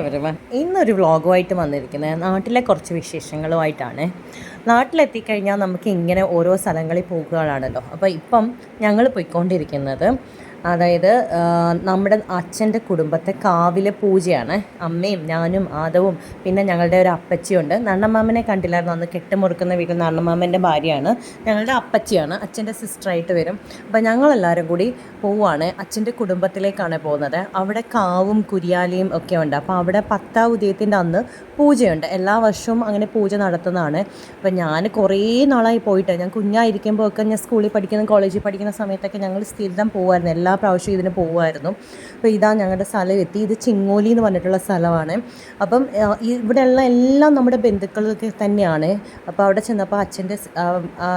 Everyone ഇന്നൊരു വ്ളോഗുമായിട്ട് വന്നിരിക്കുന്നത് നാട്ടിലെ കുറച്ച് വിശേഷങ്ങളുമായിട്ടാണ്. നാട്ടിലെത്തിക്കഴിഞ്ഞാൽ നമുക്ക് ഇങ്ങനെ ഓരോ സ്ഥലങ്ങളിൽ പോകുകയാണല്ലോ. അപ്പോൾ ഇപ്പം ഞങ്ങൾ പോയിക്കൊണ്ടിരിക്കുന്നത് അതായത് നമ്മുടെ അച്ഛന്റെ കുടുംബത്തെ കാവിലെ പൂജയാണ്. അമ്മയും ഞാനും ആദവും പിന്നെ ഞങ്ങളുടെ ഒരു അപ്പച്ചിയുണ്ട്. നണ്ണമാമനെ കണ്ടില്ലായിരുന്നു? അന്ന് കെട്ടുമുറുക്കുന്ന വീട്ടിൽ നണ്ണമാമന്റെ ഭാര്യയാണ്. ഞങ്ങളുടെ അപ്പച്ചിയാണ് അച്ഛന്റെ സിസ്റ്ററായിട്ട് വരും. അപ്പോൾ ഞങ്ങളെല്ലാവരും കൂടി പോവുകയാണ് അച്ഛന്റെ കുടുംബത്തിലേക്കാണ് പോകുന്നത്. അവിടെ കാവും കുരിയാലയും ഒക്കെ ഉണ്ട്. അപ്പോൾ അവിടെ പത്താം ഉദയത്തിന്റെ അന്ന് പൂജയുണ്ട്. എല്ലാ വർഷവും അങ്ങനെ പൂജ നടത്തുന്നതാണ്. അപ്പോൾ ഞാൻ കുറേ നാളായി പോയിട്ട് ഞാൻ കുഞ്ഞായിരിക്കുമ്പോൾ ഒക്കെ ഞാൻ സ്കൂളിൽ പഠിക്കുന്ന കോളേജിൽ പഠിക്കുന്ന സമയത്തൊക്കെ ഞങ്ങൾ സ്ഥിരം പോകുമായിരുന്നു എല്ലാ പ്രാവശ്യവും ഇതിന് പോകുമായിരുന്നു അപ്പോൾ ഇതാ ഞങ്ങളുടെ സ്ഥലം എത്തി ഇത് ചിങ്ങോലി എന്ന് പറഞ്ഞിട്ടുള്ള സ്ഥലമാണ്. അപ്പം ഇവിടെയുള്ള എല്ലാം നമ്മുടെ ബന്ധുക്കളൊക്കെ തന്നെയാണ്. അപ്പോൾ അവിടെ ചെന്നപ്പോൾ അച്ഛന്റെ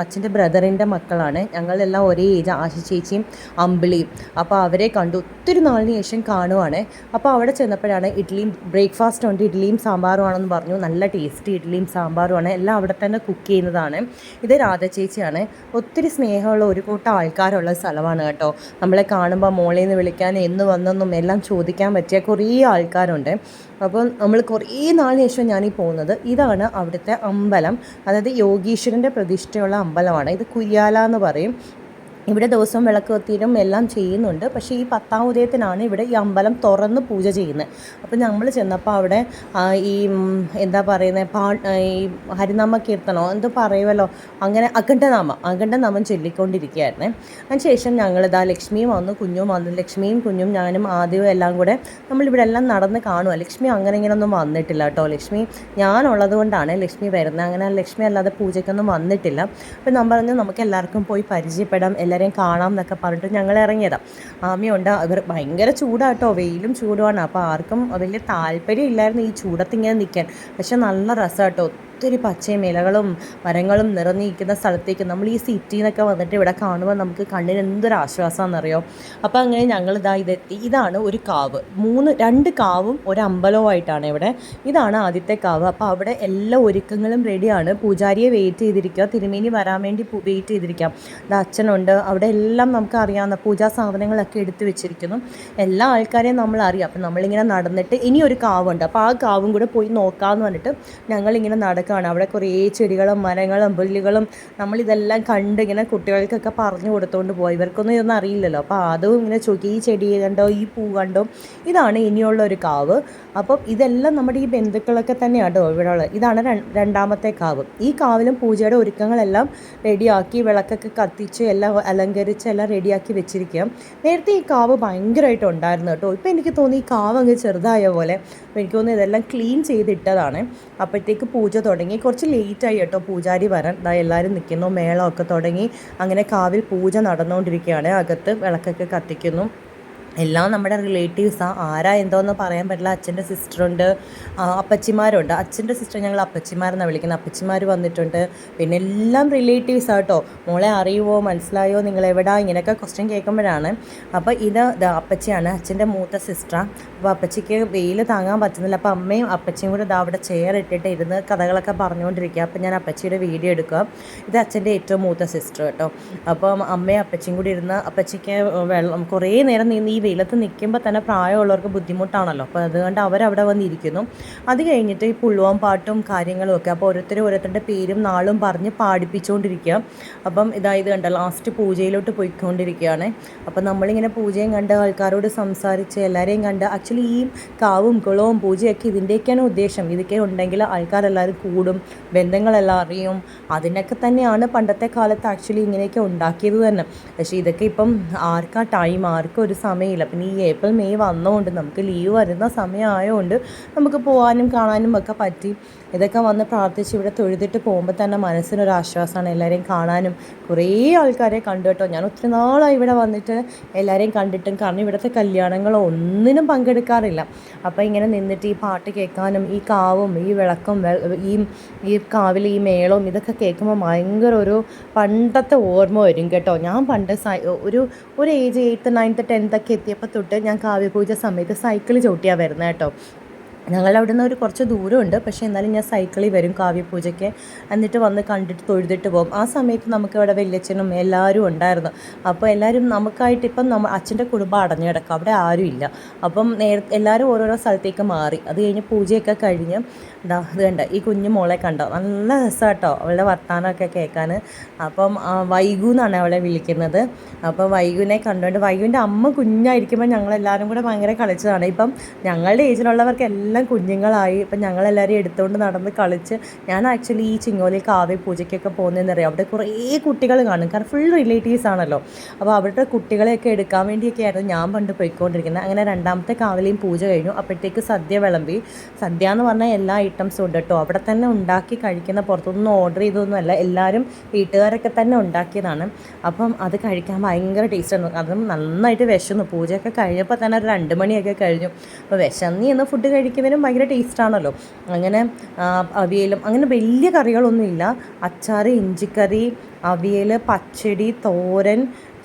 അച്ഛന്റെ ബ്രദറിന്റെ മക്കളാണ്. ഞങ്ങളെല്ലാം ഒരേ ഏജ് ആശ ചേച്ചിയും അമ്പിളിയും. അപ്പോൾ അവരെ കണ്ടു. ഒത്തിരി നാളിന് ശേഷം കാണുവാണ്. അപ്പോൾ അവിടെ ചെന്നപ്പോഴാണ് ഇഡ്ഡലിയും ബ്രേക്ക്ഫാസ്റ്റ് ഉണ്ട്. ഇഡ്ഡലിയും സാമ്പാറുമാണെന്ന് പറഞ്ഞു. നല്ല ടേസ്റ്റി ഇഡ്ഡലിയും സാമ്പാറുമാണ്. എല്ലാം അവിടെ തന്നെ കുക്ക് ചെയ്യുന്നതാണ്. ഇത് രാധ ചേച്ചിയാണ്. ഒത്തിരി സ്നേഹമുള്ള ഒരു കൂട്ടം ആൾക്കാരുള്ള സ്ഥലമാണ് കേട്ടോ. നമ്മളെ കാണുമ്പോൾ മോളിൽ നിന്ന് വിളിക്കാൻ എന്ന് വന്നെന്നും എല്ലാം ചോദിക്കാൻ പറ്റിയ കുറേ ആൾക്കാരുണ്ട്. അപ്പോൾ നമ്മൾ കുറേ നാളിന് ശേഷം ഞാനീ പോകുന്നത് ഇതാണ് അവിടുത്തെ അമ്പലം. അതായത് യോഗീശ്വരന്റെ പ്രതിഷ്ഠയുള്ള അമ്പലമാണ്. ഇത് കുയ്യാല എന്ന് പറയും. ഇവിടെ ദിവസവും വിളക്ക് കത്തിയിലും എല്ലാം ചെയ്യുന്നുണ്ട്. പക്ഷേ ഈ പത്താം ഉദയത്തിനാണ് ഇവിടെ ഈ അമ്പലം തുറന്ന് പൂജ ചെയ്യുന്നത്. അപ്പോൾ നമ്മൾ ചെന്നപ്പോൾ അവിടെ ഈ എന്താ പറയുന്നത് പാ ഈ ഹരിനാമ കീർത്തനോ എന്തോ പറയുമല്ലോ അങ്ങനെ അഖണ്ഡനാമം അഖണ്ഡനാമം ചൊല്ലിക്കൊണ്ടിരിക്കുകയായിരുന്നേ. അതിനുശേഷം ഞങ്ങളിതാ ലക്ഷ്മിയും വന്നു കുഞ്ഞും വന്നു. ലക്ഷ്മിയും കുഞ്ഞും ഞാനും ആദ്യവും എല്ലാം കൂടെ നമ്മളിവിടെ എല്ലാം നടന്ന് കാണുക ലക്ഷ്മി അങ്ങനെ ഇങ്ങനെ ഒന്നും വന്നിട്ടില്ല കേട്ടോ. ലക്ഷ്മി ഞാനുള്ളത് കൊണ്ടാണ് ലക്ഷ്മി വരുന്നത്. അങ്ങനെ ലക്ഷ്മി അല്ലാതെ പൂജയ്ക്കൊന്നും വന്നിട്ടില്ല. അപ്പോൾ ഞാൻ പറഞ്ഞു നമുക്ക് എല്ലാവർക്കും പോയി പരിചയപ്പെടാം. എല്ലാവരെയും കാണാം എന്നൊക്കെ പറഞ്ഞിട്ട് ഞങ്ങൾ ഇറങ്ങിയതാണ് ആമിയുണ്ട് അവർ ഭയങ്കര ചൂടാട്ടോ. വെയിലും ചൂടുമാണ്. അപ്പോൾ ആർക്കും വലിയ താല്പര്യം ഇല്ലായിരുന്നു ഈ ചൂടത്ത് ഇങ്ങനെ നിൽക്കാൻ. പക്ഷെ നല്ല രസമാട്ടോ. ഒത്തിരി പച്ചയും ഇലകളും മരങ്ങളും നിറഞ്ഞിരിക്കുന്ന സ്ഥലത്തേക്ക് നമ്മൾ ഈ സിറ്റിയിൽ നിന്നൊക്കെ വന്നിട്ട് ഇവിടെ കാണുമ്പോൾ നമുക്ക് കണ്ണിന് എന്തൊരു ആശ്വാസമാണെന്നറിയോ അപ്പോൾ അങ്ങനെ ഞങ്ങൾ ഇതാ ഇതെത്തി ഇതാണ് ഒരു കാവ്. മൂന്ന് രണ്ട് കാവും ഒരു അമ്പലവുമായിട്ടാണ് ഇവിടെ. ഇതാണ് ആദ്യത്തെ കാവ്. അപ്പോൾ അവിടെ എല്ലാ ഒരുക്കങ്ങളും റെഡിയാണ്. പൂജാരിയെ വെയിറ്റ് ചെയ്തിരിക്കുക. തിരുമേനി വരാൻ വേണ്ടി വെയിറ്റ് ചെയ്തിരിക്കാം. ഇത് അച്ഛനുണ്ട്. അവിടെ എല്ലാം നമുക്ക് അറിയാവുന്ന പൂജാ സാധനങ്ങളൊക്കെ എടുത്തു വെച്ചിരിക്കുന്നു. എല്ലാ ആൾക്കാരെയും നമ്മൾ അറിയാം. അപ്പം നമ്മളിങ്ങനെ നടന്നിട്ട് ഇനി ഒരു കാവുണ്ട്. അപ്പോൾ ആ കാവും കൂടെ പോയി നോക്കാമെന്ന് പറഞ്ഞിട്ട് ഞങ്ങളിങ്ങനെ നടക്കുകയാണ് അവിടെ കുറേ ചെടികളും മരങ്ങളും പുല്ലുകളും നമ്മളിതെല്ലാം കണ്ട് ഇങ്ങനെ കുട്ടികൾക്കൊക്കെ പറഞ്ഞു കൊടുത്തുകൊണ്ട് പോയി ഇവർക്കൊന്നും ഇതൊന്നും അറിയില്ലല്ലോ. അപ്പോൾ അതും ഇങ്ങനെ ചോദിക്കും ഈ ചെടി കണ്ടോ ഈ പൂ കണ്ടോ ഇതാണ് ഇനിയുള്ള ഒരു കാവ്. അപ്പം ഇതെല്ലാം നമ്മുടെ ഈ ബന്ധുക്കളൊക്കെ തന്നെയാണ് കേട്ടോ ഇവിടെ ഉള്ളത് ഇതാണ് രണ്ടാമത്തെ കാവ്. ഈ കാവിലും പൂജയുടെ ഒരുക്കങ്ങളെല്ലാം റെഡിയാക്കി വിളക്കൊക്കെ കത്തിച്ച് എല്ലാം അലങ്കരിച്ച് എല്ലാം റെഡിയാക്കി വെച്ചിരിക്കുക നേരത്തെ ഈ കാവ് ഭയങ്കരമായിട്ട് ഉണ്ടായിരുന്നു കേട്ടോ ഇപ്പം എനിക്ക് തോന്നി ഈ കാവ് അങ്ങ് ചെറുതായ പോലെ. എനിക്ക് തോന്നുന്നു ഇതെല്ലാം ക്ലീൻ ചെയ്തിട്ടതാണ്. അപ്പോഴത്തേക്ക് പൂജ തുടങ്ങി. കുറച്ച് ലേറ്റായി കേട്ടോ പൂജാരി വരാൻ. ദാ എല്ലാവരും നിൽക്കുന്നു. മേളമൊക്കെ തുടങ്ങി. അങ്ങനെ കാവിൽ പൂജ നടന്നുകൊണ്ടിരിക്കുകയാണ്. അകത്ത് വിളക്കൊക്കെ കത്തിക്കുന്നു. എല്ലാം നമ്മുടെ റിലേറ്റീവ്സാണ് ആരാ എന്തോന്ന് പറയാൻ പറ്റില്ല. അച്ഛന്റെ സിസ്റ്ററുണ്ട് അപ്പച്ചിമാരുണ്ട്. അച്ഛന്റെ സിസ്റ്റർ ഞങ്ങൾ അപ്പച്ചിമാരെന്നാണ് വിളിക്കുന്നത്. അപ്പച്ചിമാർ വന്നിട്ടുണ്ട്. പിന്നെ എല്ലാം റിലേറ്റീവ്സ് ആട്ടോ മോളെ അറിയുമോ മനസ്സിലായോ? നിങ്ങൾ എവിടാ ഇങ്ങനെയൊക്കെ ക്വസ്റ്റ്യൻ കേൾക്കുമ്പോഴാണ്. അപ്പോൾ ഇത് അപ്പച്ചിയാണ്. അച്ഛന്റെ മൂത്ത സിസ്റ്ററാണ് അപ്പോൾ അപ്പച്ചിക്ക് വെയിൽ താങ്ങാൻ പറ്റുന്നില്ല. അപ്പോൾ അമ്മയും അപ്പച്ചിയും കൂടെ ഇതാ അവിടെ ചെയർ ഇട്ടിട്ട് ഇരുന്ന് കഥകളൊക്കെ പറഞ്ഞുകൊണ്ടിരിക്കുക. അപ്പോൾ ഞാൻ അപ്പച്ചിയുടെ വീഡിയോ എടുക്കുക. ഇത് അച്ഛന്റെ ഏറ്റവും മൂത്ത സിസ്റ്റർ കേട്ടോ അപ്പം അമ്മയും അപ്പച്ചിയും കൂടി ഇരുന്ന് അപ്പച്ചിക്ക് വെള്ളം കുറേ നേരം ഈ വെയിലത്ത് നിൽക്കുമ്പോൾ തന്നെ പ്രായമുള്ളവർക്ക് ബുദ്ധിമുട്ടാണല്ലോ. അപ്പോൾ അതുകൊണ്ട് അവരവിടെ വന്നിരിക്കുന്നു. അത് കഴിഞ്ഞിട്ട് ഈ പുള്ളുവാൻ പാട്ടും കാര്യങ്ങളും ഒക്കെ അപ്പോൾ ഓരോരുത്തരും ഓരോരുത്തരുടെ പേരും നാളും പറഞ്ഞ് പാടിപ്പിച്ചുകൊണ്ടിരിക്കുക അപ്പം ഇതായത് കണ്ട ലാസ്റ്റ് പൂജയിലോട്ട് പോയിക്കൊണ്ടിരിക്കുകയാണ് അപ്പം നമ്മളിങ്ങനെ പൂജയും കണ്ട് ആൾക്കാരോട് സംസാരിച്ച് എല്ലാവരെയും കണ്ട് ആക്ച്വലി ഈ കാവും കുളവും പൂജയൊക്കെ ഇതിന്റെയൊക്കെയാണ് ഉദ്ദേശം. ഇതൊക്കെ ഉണ്ടെങ്കിൽ ആൾക്കാരെല്ലാവരും കൂടും ബന്ധങ്ങളെല്ലാം അറിയും. അതിനൊക്കെ തന്നെയാണ് പണ്ടത്തെ കാലത്ത് ആക്ച്വലി ഇങ്ങനെയൊക്കെ ഉണ്ടാക്കിയത് തന്നെ. പക്ഷേ ഇതൊക്കെ ഇപ്പം ആർക്കാ ടൈം ആർക്കും ഒരു സമയമില്ല പിന്നെ ഈ ഏപ്രിൽ മെയ് വന്നതുകൊണ്ട് നമുക്ക് ലീവ് വരുന്ന സമയമായതുകൊണ്ട് നമുക്ക് പോകാനും കാണാനും ഒക്കെ പറ്റി. ഇതൊക്കെ വന്ന് പ്രാർത്ഥിച്ച് ഇവിടെ തൊഴുതിട്ട് പോകുമ്പോൾ തന്നെ മനസ്സിനൊരു ആശ്വാസമാണ് എല്ലാവരെയും കാണാനും. കുറേ ആൾക്കാരെ കണ്ടു കേട്ടോ. ഞാൻ ഒത്തിരി നാളായി ഇവിടെ വന്നിട്ട് എല്ലാവരെയും കണ്ടിട്ടും കാരണം ഇവിടുത്തെ കല്യാണങ്ങളോ ഒന്നിനും പങ്കെടുക്കാറില്ല. അപ്പോൾ ഇങ്ങനെ നിന്നിട്ട് ഈ പാട്ട് കേൾക്കാനും ഈ കാവും ഈ വിളക്കും ഈ ഈ കാവിൽ ഈ മേളവും ഇതൊക്കെ കേൾക്കുമ്പോൾ ഭയങ്കര ഒരു പണ്ടത്തെ ഓർമ്മ വരും കേട്ടോ. ഞാൻ പണ്ട് ഒരു ഒരു ഏജ് എയ്ത്ത് നയൻത്ത് ടെൻത്ത് ഒക്കെ എത്തിയപ്പോൾ തൊട്ട് ഞാൻ കാവ്യപൂജ സമയത്ത് സൈക്കിൾ ചവിട്ടിയാണ് വരുന്നത് കേട്ടോ. ഞങ്ങളുടെ അവിടെ നിന്ന് ഒരു കുറച്ച് ദൂരമുണ്ട്. പക്ഷേ എന്നാലും ഞാൻ സൈക്കിളിൽ വരും കാവ്യപൂജയ്ക്ക്. എന്നിട്ട് വന്ന് കണ്ടിട്ട് തൊഴുതിട്ട് പോകും. ആ സമയത്ത് നമുക്ക് ഇവിടെ വല്യച്ഛനും എല്ലാവരും ഉണ്ടായിരുന്നു. അപ്പോൾ എല്ലാവരും നമുക്കായിട്ട് ഇപ്പം നമ്മ അച്ഛന്റെ കുടുംബം അടഞ്ഞു കിടക്കും അവിടെ ആരും ഇല്ല. അപ്പം നേര എല്ലാവരും ഓരോരോ സ്ഥലത്തേക്ക് മാറി. അത് കഴിഞ്ഞ് പൂജയൊക്കെ കഴിഞ്ഞ് ഇതാ ഇത് കണ്ട ഈ കുഞ്ഞു മോളെ കണ്ടോ? നല്ല രസമാട്ടോ അവളുടെ വർത്തമാനമൊക്കെ കേൾക്കാൻ. അപ്പം വൈകു എന്നാണ് അവളെ വിളിക്കുന്നത്. അപ്പം വൈകുവിനെ കണ്ടുകൊണ്ട് വൈകുവിന്റെ അമ്മ കുഞ്ഞായിരിക്കുമ്പോൾ ഞങ്ങളെല്ലാവരും കൂടെ ഭയങ്കര കളിച്ചതാണ്. ഇപ്പം ഞങ്ങളുടെ ഏജിലുള്ളവർക്ക് എല്ലാം കുഞ്ഞുങ്ങളായി. ഇപ്പം ഞങ്ങളെല്ലാവരും എടുത്തുകൊണ്ട് നടന്ന് കളിച്ച് ഞാൻ ആക്ച്വലി ഈ ചിങ്ങോലി കാവ്യ പൂജയ്ക്കൊക്കെ പോകുന്നതെന്നറിയാം? അവിടെ കുറേ കുട്ടികൾ കാണും. കാരണം ഫുൾ റിലേറ്റീവ്സ് ആണല്ലോ. അപ്പോൾ അവരുടെ കുട്ടികളെയൊക്കെ എടുക്കാൻ വേണ്ടിയൊക്കെ ആയിരുന്നു ഞാൻ പണ്ട് പോയിക്കൊണ്ടിരിക്കുന്നത്. അങ്ങനെ രണ്ടാമത്തെ കാവലിയും പൂജ കഴിഞ്ഞു. അപ്പോഴത്തേക്ക് സദ്യ വിളമ്പി. സദ്യ എന്ന് പറഞ്ഞാൽ എല്ലാ ഐറ്റംസും ഉണ്ട് കേട്ടോ. അവിടെ തന്നെ ഉണ്ടാക്കി കഴിക്കുന്ന പുറത്തൊന്നും ഓർഡർ ചെയ്തൊന്നുമല്ല എല്ലാവരും വീട്ടുകാരൊക്കെ തന്നെ ഉണ്ടാക്കിയതാണ്. അപ്പം അത് കഴിക്കാൻ ഭയങ്കര ടേസ്റ്റായിരുന്നു അതും നന്നായിട്ട് വിശന്നു. പൂജയൊക്കെ കഴിഞ്ഞപ്പോൾ തന്നെ ഒരു രണ്ട് മണിയൊക്കെ കഴിഞ്ഞു. അപ്പോൾ വിശന്നി എന്ന് ഫുഡ് കഴിക്കുന്നതിനും ഭയങ്കര ടേസ്റ്റാണല്ലോ. അങ്ങനെ അവിയലും അങ്ങനെ വലിയ കറികളൊന്നുമില്ല. അച്ചാർ ഇഞ്ചിക്കറി അവിയൽ പച്ചടി തോരൻ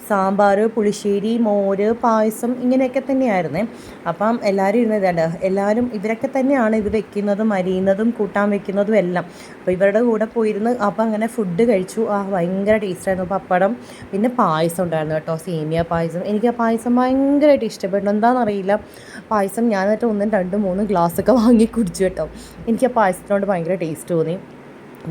സാമ്പാർ പുളിശ്ശേരി മോര് പായസം ഇങ്ങനെയൊക്കെ തന്നെയായിരുന്നേ. അപ്പം എല്ലാവരും ഇരുന്നതാണ് എല്ലാവരും ഇവരൊക്കെ തന്നെയാണ് ഇത് വെക്കുന്നതും അരിയുന്നതും കൂട്ടാൻ വെക്കുന്നതും എല്ലാം. അപ്പോൾ ഇവരുടെ കൂടെ പോയിരുന്ന് അപ്പം അങ്ങനെ ഫുഡ് കഴിച്ചു. ആ ഭയങ്കര ടേസ്റ്റായിരുന്നു പപ്പടം പിന്നെ പായസം ഉണ്ടായിരുന്നു കേട്ടോ. സേമിയ പായസം. എനിക്ക് ആ പായസം ഭയങ്കരമായിട്ട് ഇഷ്ടപ്പെട്ടു. എന്താണെന്നറിയില്ല. പായസം ഞാൻ എന്നിട്ട് ഒന്നും രണ്ടും മൂന്നും ഗ്ലാസ്സൊക്കെ വാങ്ങി കുടിച്ചു കേട്ടോ. എനിക്ക് ആ പായസത്തിനോട് ഭയങ്കര ടേസ്റ്റ് തോന്നി.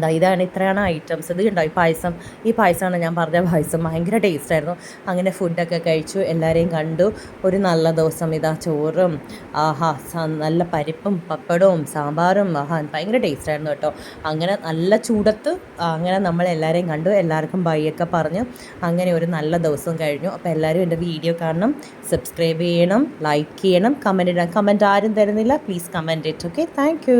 ദാ ഇതാണ് ഇത്രയാണ് ഐറ്റംസ് ഇത് കണ്ടോ? ഈ പായസം ഈ പായസമാണ് ഞാൻ പറഞ്ഞ പായസം. ഭയങ്കര ടേസ്റ്റായിരുന്നു അങ്ങനെ ഫുഡൊക്കെ കഴിച്ചു. എല്ലാവരെയും കണ്ടു. ഒരു നല്ല ദിവസം ഇതാ. ചോറും ആഹാ നല്ല പരിപ്പും പപ്പടവും സാമ്പാറും ആഹാ ഭയങ്കര ടേസ്റ്റായിരുന്നു കേട്ടോ. അങ്ങനെ നല്ല ചൂടത്ത് അങ്ങനെ നമ്മൾ എല്ലാവരെയും കണ്ടു. എല്ലാവർക്കും ബൈയൊക്കെ പറഞ്ഞു. അങ്ങനെ ഒരു നല്ല ദിവസം കഴിഞ്ഞു. അപ്പോൾ എല്ലാവരും എന്റെ വീഡിയോ കാണണം. സബ്സ്ക്രൈബ് ചെയ്യണം. ലൈക്ക് ചെയ്യണം. കമന്റ് ഇടാം കമന്റ് ആരും തരുന്നില്ല. Please comment it okay thank